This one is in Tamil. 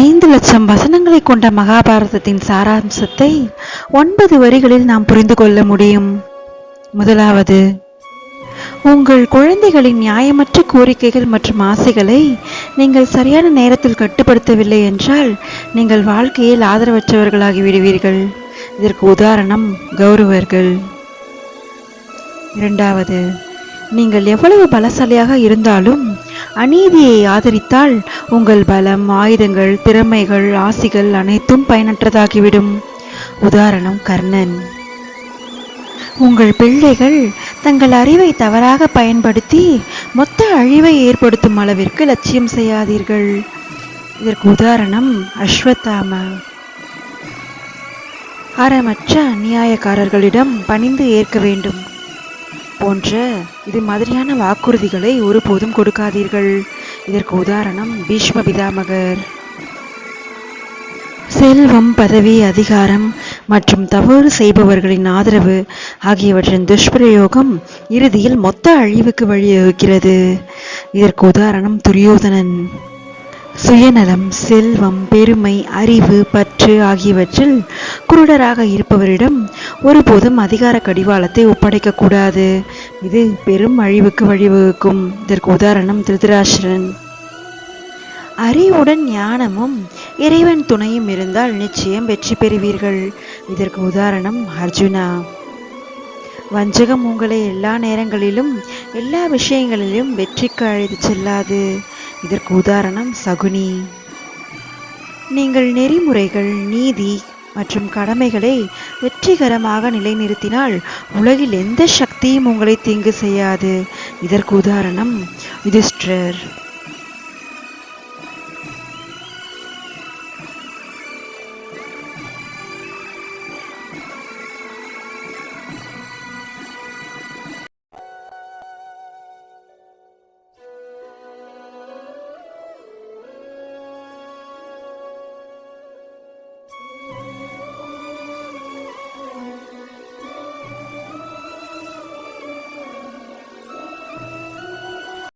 ஐந்து லட்சம் வசனங்களை கொண்ட மகாபாரதத்தின் சாராம்சத்தை ஒன்பது வரிகளில் நாம் புரிந்து கொள்ள முடியும். முதலாவது உங்கள் குழந்தைகளின் நியாயமற்ற கோரிக்கைகள் மற்றும் ஆசைகளை நீங்கள் சரியான நேரத்தில் கட்டுப்படுத்தவில்லை என்றால் நீங்கள் வாழ்க்கையில் ஆதரவற்றவர்களாகி விடுவீர்கள். இதற்கு உதாரணம் கௌரவர்கள். இரண்டாவது நீங்கள் எவ்வளவு பலசாலியாக இருந்தாலும் அநீதியை ஆதரித்தால் உங்கள் பலம் ஆயுதங்கள் திறமைகள் ஆசிகள் அனைத்தும் பயனற்றதாகிவிடும். உதாரணம் கர்ணன். உங்கள் பிள்ளைகள் தங்கள் அறிவை தவறாக பயன்படுத்தி மொத்த அழிவை ஏற்படுத்தும் அளவிற்கு லட்சியம் செய்யாதீர்கள். இதற்கு உதாரணம் அஸ்வத்தாம. அறமற்ற அநியாயக்காரர்களிடம் பணிந்து ஏற்க வேண்டும். போன்ற இது மாதிரியான வாக்குறுதிகளை ஒருபோதும் கொடுக்காதீர்கள். இதற்கு உதாரணம் பீஷ்ம பிதாமகர். செல்வம் பதவி அதிகாரம் மற்றும் தவறு செய்பவர்களின் ஆதரவு ஆகியவற்றின் துஷ்பிரயோகம் இறுதியில் மொத்த அழிவுக்கு வழிவகுக்கிறது. இதற்கு உதாரணம் துரியோதனன். சுயநலம் செல்வம் பெருமை அறிவு பற்று ஆகியவற்றில் குருடராக இருப்பவரிடம் ஒருபோதும் அதிகார கடிவாளத்தை ஒப்படைக்கக்கூடாது இது பெரும் அழிவுக்கு வழிவகுக்கும். இதற்கு உதாரணம் திருதராசிரன் அறிவுடன் ஞானமும் இறைவன் துணையும் இருந்தால் நிச்சயம் வெற்றி பெறுவீர்கள். இதற்கு உதாரணம் அர்ஜுனா. வஞ்சகம் உங்களை எல்லா நேரங்களிலும் எல்லா விஷயங்களிலும் வெற்றிக்கு அழைத்து செல்லாது. இதற்கு உதாரணம் சகுனி. நீங்கள் நெறிமுறைகள் நீதி மற்றும் கடமைகளை வெற்றிகரமாக நிலைநிறுத்தினால் உலகில் எந்த சக்தியும் உங்களை தீங்கு செய்யாது. இதற்கு உதாரணம் யுதிஷ்டர்